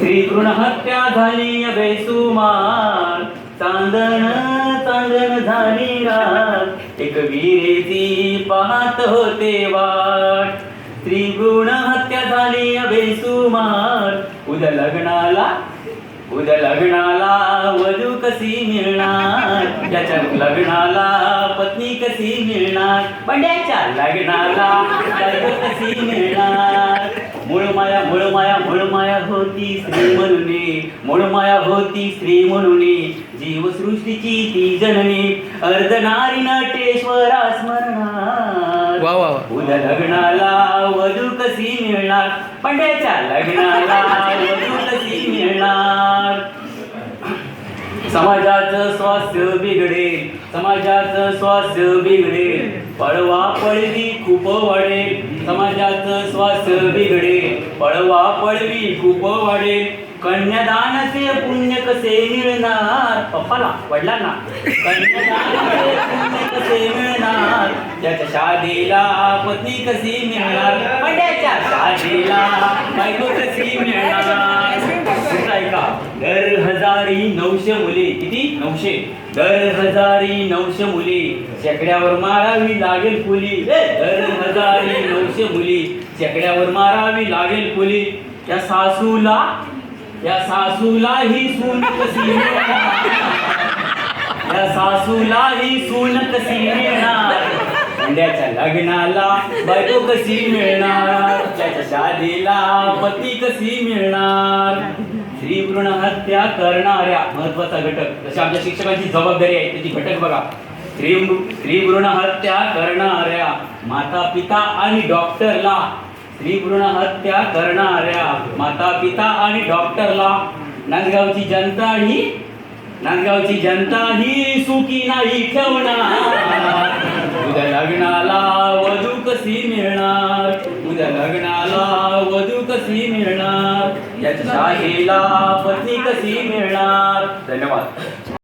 श्रीकृण हत्या झाली बेसुमार. चांदण चांदण झाली रात. एक विरेची पाहत होते वाट. त्रिगुण हत्या झाली बेसुमार. उद्या लग्नाला उद्या लग्नाला वधू कशी मिळणार? त्याच्या लग्नाला पत्नी कशी मिळणार? बंड्याच्या लग्नाला कशी मिळणार? मूळ माया मूळ माया मूळ माया होती स्त्री म्हणून. मूळ माया होती स्त्री म्हणून. जीवसृष्टीची ती जननी. अर्धनारी नटेश्वरा स्मरणार उद्या लग्नाला वधू कशी मिळणार. पंड्याच्या लग्नाला वधू कशी मिळणार. समाजाचं स्वास्थ्य बिघडेल. समाजाचं स्वास्थ्य बिघडेल. पळवा पळवी खूप वाढेल. समाजाचं स्वास्थ्य बिघडेल. पळवा पळवी खूप वाढेल. कन्यादानाचे पुण्य कसे मिळणार? पप्पाला वडिलांना. कन्यादानाचे पुण्य कसे मिळणार? त्याच्या शादीला पत्नी कशी मिळणार? पंड्याच्या शादीला बायको कशी मिळणार? हजारी नऊशे मुले. किती? नऊशे. दर हजारी नऊशे मुली. शेकड्यावर मारावी लागेल फुली. दर हजारी नऊशे मुली. शेकड्यावर मारावी लागेल फुली. त्या सासूला त्या सासूला ही सून कशी मिळणार? त्या सासूला ही सून कशी मिळणार? मुंड्याच्या लग्नाला बायको कशी मिळणार? त्याच्या शादीला पती कशी मिळणार? स्त्री भ्रूण हत्या करणाऱ्या महत्त्वाचा घटक. जशी आमच्या शिक्षकांची जबाबदारी आहे त्याची घटक बघा. स्त्री स्त्री भ्रूण हत्या करणाऱ्या माता पिता आणि डॉक्टरला. स्त्री भ्रूण हत्या करणाऱ्या माता पिता आणि डॉक्टरला. नांदगावची जनता ही नांदगावची जनता ही सुखी नाही ठेवणार उद्या लग्नाला वधू कशी मिळणार. उद्या लग्नाला वधू कशी मिळणार. याच्या शाहीला पत्नी कशी मिळणार. धन्यवाद.